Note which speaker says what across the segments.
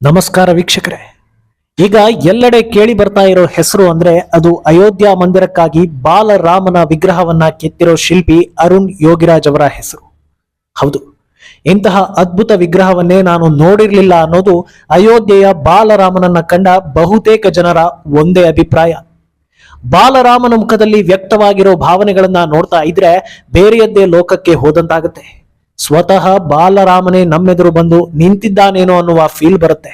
Speaker 1: ನಮಸ್ಕಾರ ವೀಕ್ಷಕರೇ. ಈಗ ಎಲ್ಲೆಡೆ ಕೇಳಿ ಬರ್ತಾ ಇರೋ ಹೆಸರು ಅಂದ್ರೆ ಅದು ಅಯೋಧ್ಯ ಮಂದಿರಕ್ಕಾಗಿ ಬಾಲರಾಮನ ವಿಗ್ರಹವನ್ನ ಕೆತ್ತಿರೋ ಶಿಲ್ಪಿ ಅರುಣ್ ಯೋಗಿರಾಜ್ ಅವರ ಹೆಸರು. ಹೌದು, ಇಂತಹ ಅದ್ಭುತ ವಿಗ್ರಹವನ್ನೇ ನಾನು ನೋಡಿರ್ಲಿಲ್ಲ ಅನ್ನೋದು ಅಯೋಧ್ಯೆಯ ಬಾಲರಾಮನನ್ನ ಕಂಡ ಬಹುತೇಕ ಜನರ ಒಂದೇ ಅಭಿಪ್ರಾಯ. ಬಾಲರಾಮನ ಮುಖದಲ್ಲಿ ವ್ಯಕ್ತವಾಗಿರೋ ಭಾವನೆಗಳನ್ನ ನೋಡ್ತಾ ಇದ್ರೆ ಬೇರೆಯದ್ದೇ ಲೋಕಕ್ಕೆ ಹೋದಂತಾಗುತ್ತೆ. ಸ್ವತಃ ಬಾಲರಾಮನೇ ನಮ್ಮೆದುರು ಬಂದು ನಿಂತಿದ್ದಾನೇನೋ ಅನ್ನುವ ಫೀಲ್ ಬರುತ್ತೆ.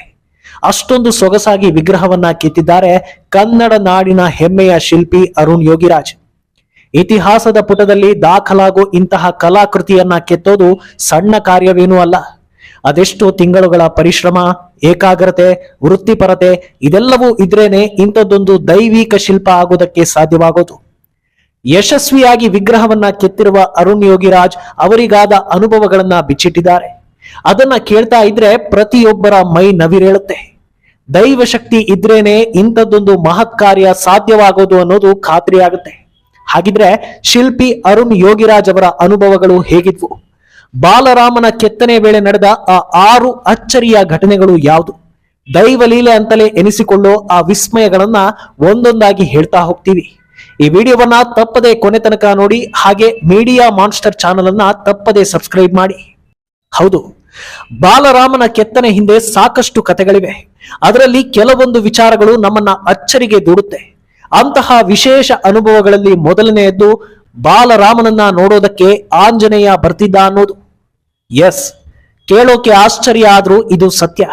Speaker 1: ಅಷ್ಟೊಂದು ಸೊಗಸಾಗಿ ವಿಗ್ರಹವನ್ನ ಕೆತ್ತಿದ್ದಾರೆ ಕನ್ನಡ ನಾಡಿನ ಹೆಮ್ಮೆಯ ಶಿಲ್ಪಿ ಅರುಣ್ ಯೋಗಿರಾಜ್. ಇತಿಹಾಸದ ಪುಟದಲ್ಲಿ ದಾಖಲಾಗೋ ಇಂತಹ ಕಲಾಕೃತಿಯನ್ನ ಕೆತ್ತೋದು ಸಣ್ಣ ಕಾರ್ಯವೇನೂ ಅಲ್ಲ. ಅದೆಷ್ಟೋ ತಿಂಗಳುಗಳ ಪರಿಶ್ರಮ, ಏಕಾಗ್ರತೆ, ವೃತ್ತಿಪರತೆ ಇದೆಲ್ಲವೂ ಇದ್ರೇನೆ ಇಂಥದ್ದೊಂದು ದೈವಿಕ ಶಿಲ್ಪ ಆಗೋದಕ್ಕೆ ಸಾಧ್ಯವಾಗೋದು. ಯಶಸ್ವಿಯಾಗಿ ವಿಗ್ರಹವನ್ನ ಕೆತ್ತಿರುವ ಅರುಣ್ ಯೋಗಿರಾಜ್ ಅವರಿಗಾದ ಅನುಭವಗಳನ್ನ ಬಿಚ್ಚಿಟ್ಟಿದ್ದಾರೆ. ಅದನ್ನ ಕೇಳ್ತಾ ಇದ್ರೆ ಪ್ರತಿಯೊಬ್ಬರ ಮೈ ನವಿರೇಳುತ್ತೆ. ದೈವ ಶಕ್ತಿ ಇದ್ರೇನೆ ಇಂಥದ್ದೊಂದು ಮಹತ್ ಕಾರ್ಯ ಸಾಧ್ಯವಾಗೋದು ಅನ್ನೋದು ಖಾತ್ರಿಯಾಗುತ್ತೆ ಹಾಗಿದ್ರೆ ಶಿಲ್ಪಿ ಅರುಣ್ ಯೋಗಿರಾಜ್ ಅವರ ಅನುಭವಗಳು ಹೇಗಿದ್ವು? ಬಾಲರಾಮನ ಕೆತ್ತನೆ ವೇಳೆ ನಡೆದ ಆ ಆರು ಅಚ್ಚರಿಯ ಘಟನೆಗಳು ಯಾವುದು? ದೈವ ಲೀಲೆ ಅಂತಲೇ ಎನಿಸಿಕೊಳ್ಳೋ ಆ ವಿಸ್ಮಯಗಳನ್ನ ಒಂದೊಂದಾಗಿ ಹೇಳ್ತಾ ಹೋಗ್ತೀವಿ. ಈ ವಿಡಿಯೋವನ್ನ ತಪ್ಪದೆ ಕೊನೆ ತನಕ ನೋಡಿ, ಹಾಗೆ ಮೀಡಿಯಾ ಮಾನ್ಸ್ಟರ್ ಚಾನಲ್ ಅನ್ನ ತಪ್ಪದೆ ಸಬ್ಸ್ಕ್ರೈಬ್ ಮಾಡಿ. ಹೌದು, ಬಾಲರಾಮನ ಕೆತ್ತನೆ ಹಿಂದೆ ಸಾಕಷ್ಟು ಕಥೆಗಳಿವೆ. ಅದರಲ್ಲಿ ಕೆಲವೊಂದು ವಿಚಾರಗಳು ನಮ್ಮನ್ನ ಅಚ್ಚರಿಗೆ ದೂಡುತ್ತೆ. ಅಂತಹ ವಿಶೇಷ ಅನುಭವಗಳಲ್ಲಿ ಮೊದಲನೆಯದ್ದು ಬಾಲರಾಮನನ್ನ ನೋಡೋದಕ್ಕೆ ಆಂಜನೇಯ ಬರ್ತಿದ್ದ ಅನ್ನೋದು. ಎಸ್ ಕೇಳೋಕೆ ಆಶ್ಚರ್ಯ ಆದ್ರೂ ಇದು ಸತ್ಯ.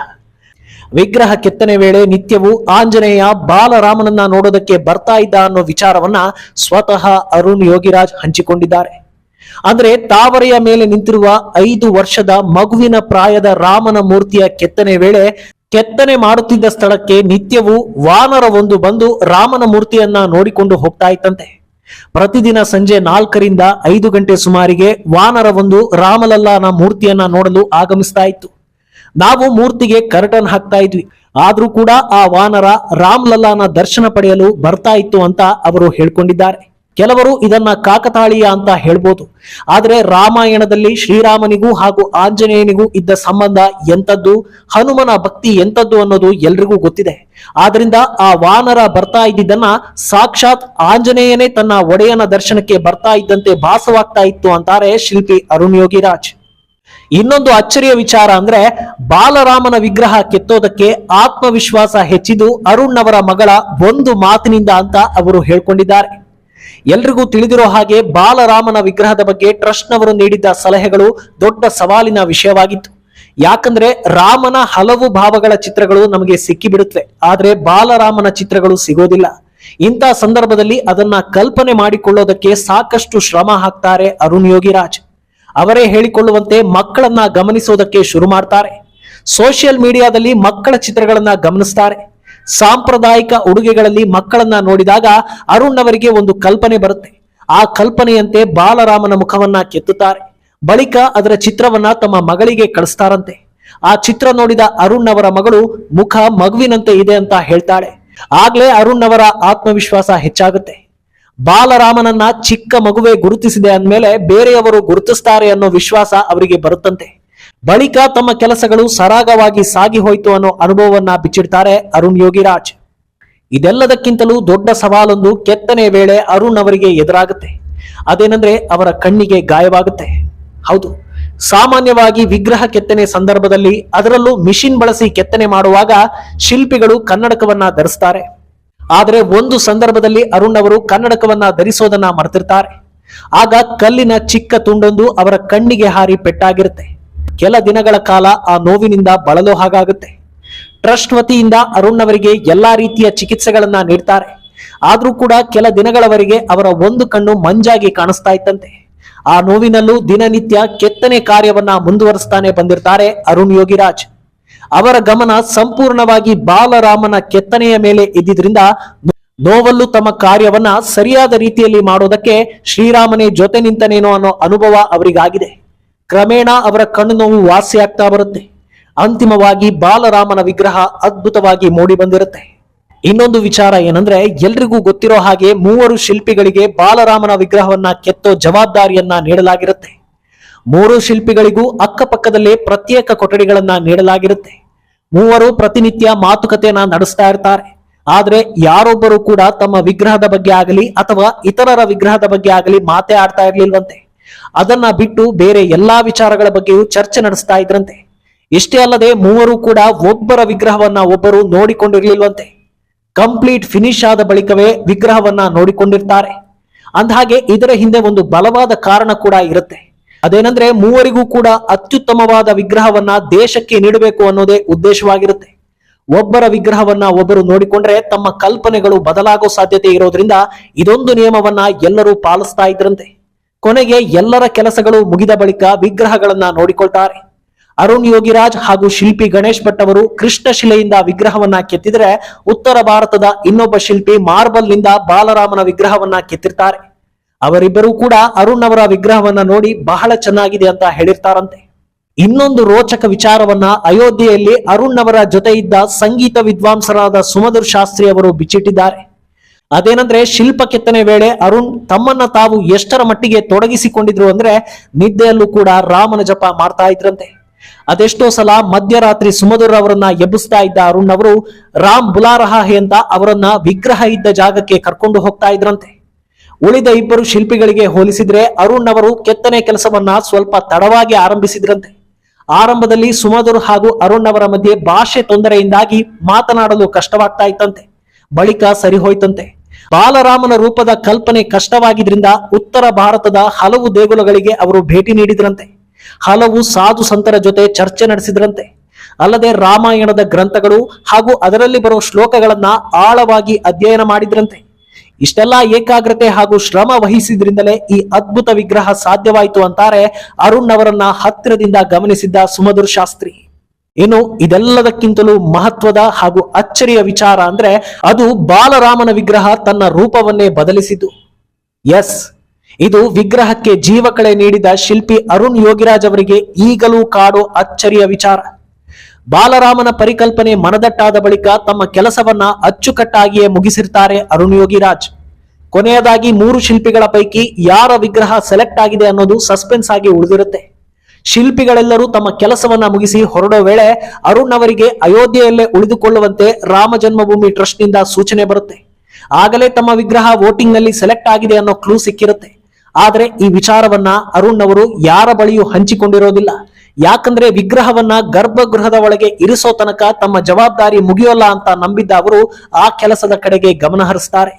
Speaker 1: ವಿಗ್ರಹ ಕೆತ್ತನೆ ವೇಳೆ ನಿತ್ಯವೂ ಆಂಜನೇಯ ಬಾಲರಾಮನನ್ನ ನೋಡೋದಕ್ಕೆ ಬರ್ತಾ ಇದ್ದ ಅನ್ನೋ ವಿಚಾರವನ್ನ ಸ್ವತಃ ಅರುಣ್ ಯೋಗಿರಾಜ್ ಹಂಚಿಕೊಂಡಿದ್ದಾರೆ. ಅಂದ್ರೆ ತಾವರೆಯ ಮೇಲೆ ನಿಂತಿರುವ ಐದು ವರ್ಷದ ಮಗುವಿನ ಪ್ರಾಯದ ರಾಮನ ಮೂರ್ತಿಯ ಕೆತ್ತನೆ ವೇಳೆ ಕೆತ್ತನೆ ಮಾಡುತ್ತಿದ್ದ ಸ್ಥಳಕ್ಕೆ ನಿತ್ಯವೂ ವಾನರ ಒಂದು ಬಂದು ರಾಮನ ಮೂರ್ತಿಯನ್ನ ನೋಡಿಕೊಂಡು ಹೋಗ್ತಾ ಇತ್ತಂತೆ. ಪ್ರತಿದಿನ ಸಂಜೆ ನಾಲ್ಕರಿಂದ ಐದು ಗಂಟೆ ಸುಮಾರಿಗೆ ವಾನರ ಒಂದು ರಾಮಲಲ್ಲಾನ ಮೂರ್ತಿಯನ್ನ ನೋಡಲು ಆಗಮಿಸ್ತಾ ಇತ್ತು. ನಾವು ಮೂರ್ತಿಗೆ ಕರ್ಟನ್ ಹಾಕ್ತಾ ಇದ್ವಿ. ಆದ್ರೂ ಕೂಡ ಆ ವಾನರ ರಾಮ್ಲಲ್ಲಾನ ದರ್ಶನ ಪಡೆಯಲು ಬರ್ತಾ ಇತ್ತು ಅಂತ ಅವರು ಹೇಳ್ಕೊಂಡಿದ್ದಾರೆ. ಕೆಲವರು ಇದನ್ನ ಕಾಕತಾಳೀಯ ಅಂತ ಹೇಳ್ಬೋದು. ಆದರೆ ರಾಮಾಯಣದಲ್ಲಿ ಶ್ರೀರಾಮನಿಗೂ ಹಾಗೂ ಆಂಜನೇಯನಿಗೂ ಇದ್ದ ಸಂಬಂಧ ಎಂತದ್ದು ಹನುಮನ ಭಕ್ತಿ ಎಂತದ್ದು ಅನ್ನೋದು ಎಲ್ರಿಗೂ ಗೊತ್ತಿದೆ. ಆದ್ರಿಂದ ಆ ವಾನರ ಬರ್ತಾ ಇದ್ದಿದ್ದನ್ನ ಸಾಕ್ಷಾತ್ ಆಂಜನೇಯನೇ ತನ್ನ ಒಡೆಯನ ದರ್ಶನಕ್ಕೆ ಬರ್ತಾ ಇದ್ದಂತೆ ಭಾಸವಾಗ್ತಾ ಇತ್ತು ಅಂತಾರೆ ಶಿಲ್ಪಿ ಅರುಣ್ ಯೋಗಿರಾಜ್ ಇನ್ನೊಂದು ಅಚ್ಚರಿಯ ವಿಚಾರ ಅಂದ್ರೆ ಬಾಲರಾಮನ ವಿಗ್ರಹ ಕೆತ್ತೋದಕ್ಕೆ ಆತ್ಮವಿಶ್ವಾಸ ಹೆಚ್ಚಿದು ಅರುಣ್ ಅವರ ಮಗಳ ಒಂದು ಮಾತಿನಿಂದ ಅಂತ ಅವರು ಹೇಳ್ಕೊಂಡಿದ್ದಾರೆ. ಎಲ್ರಿಗೂ ತಿಳಿದಿರೋ ಹಾಗೆ ಬಾಲರಾಮನ ವಿಗ್ರಹದ ಬಗ್ಗೆ ಟ್ರಸ್ಟ್ನವರು ನೀಡಿದ್ದ ಸಲಹೆಗಳು ದೊಡ್ಡ ಸವಾಲಿನ ವಿಷಯವಾಗಿತ್ತು. ಯಾಕಂದ್ರೆ ರಾಮನ ಹಲವು ಭಾವಗಳ ಚಿತ್ರಗಳು ನಮಗೆ ಸಿಕ್ಕಿಬಿಡುತ್ತವೆ. ಆದ್ರೆ ಬಾಲರಾಮನ ಚಿತ್ರಗಳು ಸಿಗೋದಿಲ್ಲ. ಇಂಥ ಸಂದರ್ಭದಲ್ಲಿ ಅದನ್ನ ಕಲ್ಪನೆ ಮಾಡಿಕೊಳ್ಳೋದಕ್ಕೆ ಸಾಕಷ್ಟು ಶ್ರಮ ಹಾಕ್ತಾರೆ ಅರುಣ್ ಯೋಗಿರಾಜ್. ಅವರೇ ಹೇಳಿಕೊಳ್ಳುವಂತೆ ಮಕ್ಕಳನ್ನ ಗಮನಿಸೋದಕ್ಕೆ ಶುರು ಮಾಡ್ತಾರೆ. ಸೋಷಿಯಲ್ ಮೀಡಿಯಾದಲ್ಲಿ ಮಕ್ಕಳ ಚಿತ್ರಗಳನ್ನ ಗಮನಿಸ್ತಾರೆ. ಸಾಂಪ್ರದಾಯಿಕ ಉಡುಗೆಗಳಲ್ಲಿ ಮಕ್ಕಳನ್ನ ನೋಡಿದಾಗ ಅರುಣ್ ಅವರಿಗೆ ಒಂದು ಕಲ್ಪನೆ ಬರುತ್ತೆ. ಆ ಕಲ್ಪನೆಯಂತೆ ಬಾಲರಾಮನ ಮುಖವನ್ನ ಕೆತ್ತುತ್ತಾರೆ. ಬಳಿಕ ಅದರ ಚಿತ್ರವನ್ನ ತಮ್ಮ ಮಗಳಿಗೆ ಕಳಿಸ್ತಾರಂತೆ. ಆ ಚಿತ್ರ ನೋಡಿದ ಅರುಣ್ ಅವರ ಮಗಳು ಮುಖ ಮಗುವಿನಂತೆ ಇದೆ ಅಂತ ಹೇಳ್ತಾಳೆ. ಆಗ್ಲೇ ಅರುಣ್ ಅವರ ಆತ್ಮವಿಶ್ವಾಸ ಹೆಚ್ಚಾಗುತ್ತೆ. ಬಾಲರಾಮನನ್ನ ಚಿಕ್ಕ ಮಗುವೆ ಗುರುತಿಸಿದೆ ಅಂದಮೇಲೆ ಬೇರೆಯವರು ಗುರುತಿಸ್ತಾರೆ ಅನ್ನೋ ವಿಶ್ವಾಸ ಅವರಿಗೆ ಬರುತ್ತಂತೆ. ಬಳಿಕ ತಮ್ಮ ಕೆಲಸಗಳು ಸರಾಗವಾಗಿ ಸಾಗಿ ಹೋಯಿತು ಅನ್ನೋ ಅನುಭವವನ್ನ ಬಿಚ್ಚಿಡ್ತಾರೆ ಅರುಣ್ ಯೋಗಿರಾಜ್. ಇದೆಲ್ಲದಕ್ಕಿಂತಲೂ ದೊಡ್ಡ ಸವಾಲೊಂದು ಕೆತ್ತನೆ ವೇಳೆ ಅರುಣ್ ಅವರಿಗೆ ಎದುರಾಗುತ್ತೆ. ಅದೇನಂದ್ರೆ ಅವರ ಕಣ್ಣಿಗೆ ಗಾಯವಾಗುತ್ತೆ. ಹೌದು, ಸಾಮಾನ್ಯವಾಗಿ ವಿಗ್ರಹ ಕೆತ್ತನೆ ಸಂದರ್ಭದಲ್ಲಿ ಅದರಲ್ಲೂ ಮಿಷಿನ್ ಬಳಸಿ ಕೆತ್ತನೆ ಮಾಡುವಾಗ ಶಿಲ್ಪಿಗಳು ಕನ್ನಡಕವನ್ನ ಧರಿಸ್ತಾರೆ. ಆದರೆ ಒಂದು ಸಂದರ್ಭದಲ್ಲಿ ಅರುಣ್ ಅವರು ಕನ್ನಡಕವನ್ನ ಧರಿಸೋದನ್ನ ಮರೆತಿರ್ತಾರೆ. ಆಗ ಕಲ್ಲಿನ ಚಿಕ್ಕ ತುಂಡೊಂದು ಅವರ ಕಣ್ಣಿಗೆ ಹಾರಿ ಪೆಟ್ಟಾಗಿರುತ್ತೆ. ಕೆಲ ದಿನಗಳ ಕಾಲ ಆ ನೋವಿನಿಂದ ಬಳಲೋ ಹಾಗಾಗುತ್ತೆ. ಟ್ರಸ್ಟ್ ವತಿಯಿಂದ ಅರುಣ್ ಅವರಿಗೆ ಎಲ್ಲಾ ರೀತಿಯ ಚಿಕಿತ್ಸೆಗಳನ್ನ ನೀಡ್ತಾರೆ. ಆದ್ರೂ ಕೂಡ ಕೆಲ ದಿನಗಳವರೆಗೆ ಅವರ ಒಂದು ಕಣ್ಣು ಮಂಜಾಗಿ ಕಾಣಿಸ್ತಾ ಇತ್ತಂತೆ. ಆ ನೋವಿನಲ್ಲೂ ದಿನನಿತ್ಯ ಕೆತ್ತನೆ ಕಾರ್ಯವನ್ನ ಮುಂದುವರಿಸ್ತಾನೆ ಬಂದಿರ್ತಾರೆ ಅರುಣ್ ಯೋಗಿರಾಜ್. ಅವರ ಗಮನ ಸಂಪೂರ್ಣವಾಗಿ ಬಾಲರಾಮನ ಕೆತ್ತನೆಯ ಮೇಲೆ ಇದ್ದಿದ್ರಿಂದ ನೋವಲ್ಲೂ ತಮ್ಮ ಕಾರ್ಯವನ್ನ ಸರಿಯಾದ ರೀತಿಯಲ್ಲಿ ಮಾಡೋದಕ್ಕೆ ಶ್ರೀರಾಮನೇ ಜೊತೆ ನಿಂತನೇನೋ ಅನ್ನೋ ಅನುಭವ ಅವರಿಗಾಗಿದೆ. ಕ್ರಮೇಣ ಅವರ ಕಣ್ಣು ನೋವು ವಾಸಿಯಾಗ್ತಾ ಬರುತ್ತೆ. ಅಂತಿಮವಾಗಿ ಬಾಲರಾಮನ ವಿಗ್ರಹ ಅದ್ಭುತವಾಗಿ ಮೂಡಿ ಬಂದಿರುತ್ತೆ. ಇನ್ನೊಂದು ವಿಚಾರ ಏನಂದ್ರೆ ಎಲ್ರಿಗೂ ಗೊತ್ತಿರೋ ಹಾಗೆ ಮೂವರು ಶಿಲ್ಪಿಗಳಿಗೆ ಬಾಲರಾಮನ ವಿಗ್ರಹವನ್ನ ಕೆತ್ತೋ ಜವಾಬ್ದಾರಿಯನ್ನ ನೀಡಲಾಗಿರುತ್ತೆ. ಮೂರು ಶಿಲ್ಪಿಗಳಿಗೂ ಅಕ್ಕಪಕ್ಕದಲ್ಲೇ ಪ್ರತ್ಯೇಕ ಕೊಠಡಿಗಳನ್ನ ನೀಡಲಾಗಿರುತ್ತೆ. ಮೂವರು ಪ್ರತಿನಿತ್ಯ ಮಾತುಕತೆಯನ್ನ ನಡೆಸ್ತಾ ಇರ್ತಾರೆ. ಆದ್ರೆ ಯಾರೊಬ್ಬರು ಕೂಡ ತಮ್ಮ ವಿಗ್ರಹದ ಬಗ್ಗೆ ಆಗಲಿ ಅಥವಾ ಇತರರ ವಿಗ್ರಹದ ಬಗ್ಗೆ ಆಗಲಿ ಮಾತೇ ಆಡ್ತಾ ಇರಲಿಲ್ವಂತೆ. ಅದನ್ನ ಬಿಟ್ಟು ಬೇರೆ ಎಲ್ಲಾ ವಿಚಾರಗಳ ಬಗ್ಗೆಯೂ ಚರ್ಚೆ ನಡೆಸ್ತಾ ಇದ್ರಂತೆ. ಇಷ್ಟೇ ಅಲ್ಲದೆ ಮೂವರು ಕೂಡ ಒಬ್ಬರ ವಿಗ್ರಹವನ್ನ ಒಬ್ಬರು ನೋಡಿಕೊಂಡಿರಲಿಲ್ವಂತೆ. ಕಂಪ್ಲೀಟ್ ಫಿನಿಶ್ ಆದ ಬಳಿಕವೇ ವಿಗ್ರಹವನ್ನ ನೋಡಿಕೊಂಡಿರ್ತಾರೆ. ಅಂದಹಾಗೆ ಇದರ ಹಿಂದೆ ಒಂದು ಬಲವಾದ ಕಾರಣ ಕೂಡ ಇರುತ್ತೆ. ಅದೇನಂದ್ರೆ ಮೂವರಿಗೂ ಕೂಡ ಅತ್ಯುತ್ತಮವಾದ ವಿಗ್ರಹವನ್ನ ದೇಶಕ್ಕೆ ನೀಡಬೇಕು ಅನ್ನೋದೇ ಉದ್ದೇಶವಾಗಿರುತ್ತೆ. ಒಬ್ಬರ ವಿಗ್ರಹವನ್ನ ಒಬ್ಬರು ನೋಡಿಕೊಂಡ್ರೆ ತಮ್ಮ ಕಲ್ಪನೆಗಳು ಬದಲಾಗೋ ಸಾಧ್ಯತೆ ಇರೋದ್ರಿಂದ ಇದೊಂದು ನಿಯಮವನ್ನ ಎಲ್ಲರೂ ಪಾಲಿಸ್ತಾ ಇದ್ರಂತೆ. ಕೊನೆಗೆ ಎಲ್ಲರ ಕೆಲಸಗಳು ಮುಗಿದ ಬಳಿಕ ವಿಗ್ರಹಗಳನ್ನ ನೋಡಿಕೊಳ್ತಾರೆ. ಅರುಣ್ ಯೋಗಿರಾಜ್ ಹಾಗೂ ಶಿಲ್ಪಿ ಗಣೇಶ್ ಭಟ್ ಅವರು ಕೃಷ್ಣ ಶಿಲೆಯಿಂದ ವಿಗ್ರಹವನ್ನ ಕೆತ್ತಿದ್ರೆ ಉತ್ತರ ಭಾರತದ ಇನ್ನೊಬ್ಬ ಶಿಲ್ಪಿ ಮಾರ್ಬಲ್ನಿಂದ ಬಾಲರಾಮನ ವಿಗ್ರಹವನ್ನ ಕೆತ್ತಿರ್ತಾರೆ. ಅವರಿಬ್ಬರೂ ಕೂಡ ಅರುಣ್ ಅವರ ವಿಗ್ರಹವನ್ನ ನೋಡಿ ಬಹಳ ಚೆನ್ನಾಗಿದೆ ಅಂತ ಹೇಳಿರ್ತಾರಂತೆ. ಇನ್ನೊಂದು ರೋಚಕ ವಿಚಾರವನ್ನ ಅಯೋಧ್ಯೆಯಲ್ಲಿ ಅರುಣ್ ಅವರ ಜೊತೆ ಇದ್ದ ಸಂಗೀತ ವಿದ್ವಾಂಸರಾದ ಸುಮಧುರ್ ಶಾಸ್ತ್ರಿ ಅವರು ಬಿಚ್ಚಿಟ್ಟಿದ್ದಾರೆ. ಅದೇನಂದ್ರೆ ಶಿಲ್ಪ ಕೆತ್ತನೆ ವೇಳೆ ಅರುಣ್ ತಮ್ಮನ್ನ ತಾವು ಎಷ್ಟರ ಮಟ್ಟಿಗೆ ತೊಡಗಿಸಿಕೊಂಡಿದ್ರು ಅಂದ್ರೆ ನಿದ್ದೆಯಲ್ಲೂ ಕೂಡ ರಾಮನ ಜಪ ಮಾಡ್ತಾ ಇದ್ರಂತೆ. ಅದೆಷ್ಟೋ ಸಲ ಮಧ್ಯರಾತ್ರಿ ಸುಮಧುರ್ ಅವರನ್ನ ಎಬ್ಬಿಸ್ತಾ ಇದ್ದ ಅರುಣ್ ಅವರು, ರಾಮ್ ಬುಲಾರಹ ಅಂತ ಅವರನ್ನ ವಿಗ್ರಹ ಇದ್ದ ಜಾಗಕ್ಕೆ ಕರ್ಕೊಂಡು ಹೋಗ್ತಾ ಇದ್ರಂತೆ. ಉಳಿದ ಇಬ್ಬರು ಶಿಲ್ಪಿಗಳಿಗೆ ಹೋಲಿಸಿದ್ರೆ ಅರುಣ್ ಅವರು ಕೆತ್ತನೆ ಕೆಲಸವನ್ನ ಸ್ವಲ್ಪ ತಡವಾಗಿ ಆರಂಭಿಸಿದ್ರಂತೆ. ಆರಂಭದಲ್ಲಿ ಸುಮಧುರ್ ಹಾಗೂ ಅರುಣ್ ಅವರ ಮಧ್ಯೆ ಭಾಷೆ ತೊಂದರೆಯಿಂದಾಗಿ ಮಾತನಾಡಲು ಕಷ್ಟವಾಗ್ತಾ ಇತ್ತಂತೆ. ಬಳಿಕ ಸರಿ ಹೋಯ್ತಂತೆ. ಬಾಲರಾಮನ ರೂಪದ ಕಲ್ಪನೆ ಕಷ್ಟವಾಗಿದ್ರಿಂದ ಉತ್ತರ ಭಾರತದ ಹಲವು ದೇಗುಲಗಳಿಗೆ ಅವರು ಭೇಟಿ ನೀಡಿದ್ರಂತೆ. ಹಲವು ಸಾಧು ಸಂತರ ಜೊತೆ ಚರ್ಚೆ ನಡೆಸಿದ್ರಂತೆ. ಅಲ್ಲದೆ ರಾಮಾಯಣದ ಗ್ರಂಥಗಳು ಹಾಗೂ ಅದರಲ್ಲಿ ಬರುವ ಶ್ಲೋಕಗಳನ್ನ ಆಳವಾಗಿ ಅಧ್ಯಯನ ಮಾಡಿದ್ರಂತೆ. ಇಷ್ಟೆಲ್ಲ ಏಕಾಗ್ರತೆ ಹಾಗೂ ಶ್ರಮ ವಹಿಸಿದ್ರಿಂದಲೇ ಈ ಅದ್ಭುತ ವಿಗ್ರಹ ಸಾಧ್ಯವಾಯಿತು ಅಂತಾರೆ ಅರುಣ್ ಅವರನ್ನ ಹತ್ತಿರದಿಂದ ಗಮನಿಸಿದ್ದ ಸುಮಧುರ್ ಶಾಸ್ತ್ರಿ. ಏನು ಇದೆಲ್ಲದಕ್ಕಿಂತಲೂ ಮಹತ್ವದ ಹಾಗೂ ಅಚ್ಚರಿಯ ವಿಚಾರ ಅಂದ್ರೆ ಅದು ಬಾಲರಾಮನ ವಿಗ್ರಹ ತನ್ನ ರೂಪವನ್ನೇ ಬದಲಿಸಿತು ಎಸ್, ಇದು ವಿಗ್ರಹಕ್ಕೆ ಜೀವಕಳೆ ನೀಡಿದ ಶಿಲ್ಪಿ ಅರುಣ್ ಯೋಗಿರಾಜ್ ಅವರಿಗೆ ಈಗಲೂ ಕಾಡೋ ಅಚ್ಚರಿಯ ವಿಚಾರ. ಬಾಲರಾಮನ ಪರಿಕಲ್ಪನೆ ಮನದಟ್ಟಾದ ಬಳಿಕ ತಮ್ಮ ಕೆಲಸವನ್ನ ಅಚ್ಚುಕಟ್ಟಾಗಿಯೇ ಮುಗಿಸಿರ್ತಾರೆ ಅರುಣ್ ಯೋಗಿರಾಜ್. ಕೊನೆಯದಾಗಿ ಮೂರು ಶಿಲ್ಪಿಗಳ ಪೈಕಿ ಯಾರ ವಿಗ್ರಹ ಸೆಲೆಕ್ಟ್ ಆಗಿದೆ ಅನ್ನೋದು ಸಸ್ಪೆನ್ಸ್ ಆಗಿ ಉಳಿದಿರುತ್ತೆ. ಶಿಲ್ಪಿಗಳೆಲ್ಲರೂ ತಮ್ಮ ಕೆಲಸವನ್ನ ಮುಗಿಸಿ ಹೊರಡೋ ವೇಳೆ ಅರುಣ್ ಅವರಿಗೆ ಅಯೋಧ್ಯೆಯಲ್ಲೇ ಉಳಿದುಕೊಳ್ಳುವಂತೆ ರಾಮ ಜನ್ಮಭೂಮಿ ಟ್ರಸ್ಟ್ನಿಂದ ಸೂಚನೆ ಬರುತ್ತೆ. ಆಗಲೇ ತಮ್ಮ ವಿಗ್ರಹ ವೋಟಿಂಗ್ನಲ್ಲಿ ಸೆಲೆಕ್ಟ್ ಆಗಿದೆ ಅನ್ನೋ ಕ್ಲೂ ಸಿಕ್ಕಿರುತ್ತೆ. ಆದರೆ ಈ ವಿಚಾರವನ್ನ ಅರುಣ್ ಅವರು ಯಾರ ಬಳಿಯೂ ಹಂಚಿಕೊಂಡಿರೋದಿಲ್ಲ. ಯಾಕಂದ್ರೆ ವಿಗ್ರಹವನ್ನ ಗರ್ಭಗೃಹದ ಒಳಗೆ ಇರಿಸೋ ತನಕ ತಮ್ಮ ಜವಾಬ್ದಾರಿ ಮುಗಿಯೋಲ್ಲ ಅಂತ ನಂಬಿದ್ದ ಅವರು ಆ ಕೆಲಸದ ಕಡೆಗೆ ಗಮನ ಹರಿಸ್ತಾರೆ.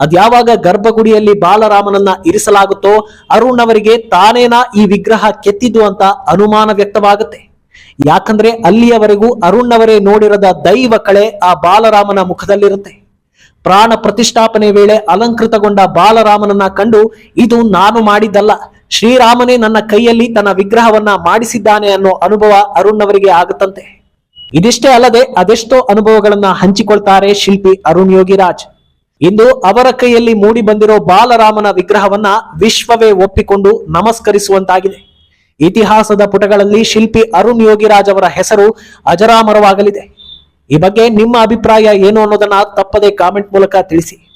Speaker 1: ಅದ್ಯಾವಾಗ ಗರ್ಭಗುಡಿಯಲ್ಲಿ ಬಾಲರಾಮನನ್ನ ಇರಿಸಲಾಗುತ್ತೋ ಅರುಣ್ ಅವರಿಗೆ ತಾನೇನಾ ಈ ವಿಗ್ರಹ ಕೆತ್ತಿದ್ದು ಅಂತ ಅನುಮಾನ ವ್ಯಕ್ತವಾಗುತ್ತೆ. ಯಾಕಂದ್ರೆ ಅಲ್ಲಿಯವರೆಗೂ ಅರುಣ್ ಅವರೇ ನೋಡಿರದ ದೈವ ಕಳೆ ಆ ಬಾಲರಾಮನ ಮುಖದಲ್ಲಿರುತ್ತೆ. ಪ್ರಾಣ ಪ್ರತಿಷ್ಠಾಪನೆ ವೇಳೆ ಅಲಂಕೃತಗೊಂಡ ಬಾಲರಾಮನನ್ನ ಕಂಡು ಇದು ನಾನು ಮಾಡಿದ್ದಲ್ಲ ಶ್ರೀರಾಮನೇ ನನ್ನ ಕೈಯಲ್ಲಿ ತನ್ನ ವಿಗ್ರಹವನ್ನ ಮಾಡಿಸಿದ್ದಾನೆ ಅನ್ನೋ ಅನುಭವ ಅರುಣ್ ಅವರಿಗೆ ಆಗುತ್ತಂತೆ. ಇದಿಷ್ಟೇ ಅಲ್ಲದೆ ಅದೆಷ್ಟೋ ಅನುಭವಗಳನ್ನ ಹಂಚಿಕೊಳ್ತಾರೆ ಶಿಲ್ಪಿ ಅರುಣ್ ಯೋಗಿರಾಜ್. ಇಂದು ಅವರ ಕೈಯಲ್ಲಿ ಮೂಡಿ ಬಂದಿರೋ ಬಾಲರಾಮನ ವಿಗ್ರಹವನ್ನ ವಿಶ್ವವೇ ಒಪ್ಪಿಕೊಂಡು ನಮಸ್ಕರಿಸುವಂತಾಗಿದೆ. ಇತಿಹಾಸದ ಪುಟಗಳಲ್ಲಿ ಶಿಲ್ಪಿ ಅರುಣ್ ಯೋಗಿರಾಜ್ ಅವರ ಹೆಸರು ಅಜರಾಮರವಾಗಲಿದೆ. ಈ ಬಗ್ಗೆ ನಿಮ್ಮ ಅಭಿಪ್ರಾಯ ಏನು ಅನ್ನೋದನ್ನ ತಪ್ಪದೆ ಕಾಮೆಂಟ್ ಮೂಲಕ ತಿಳಿಸಿ.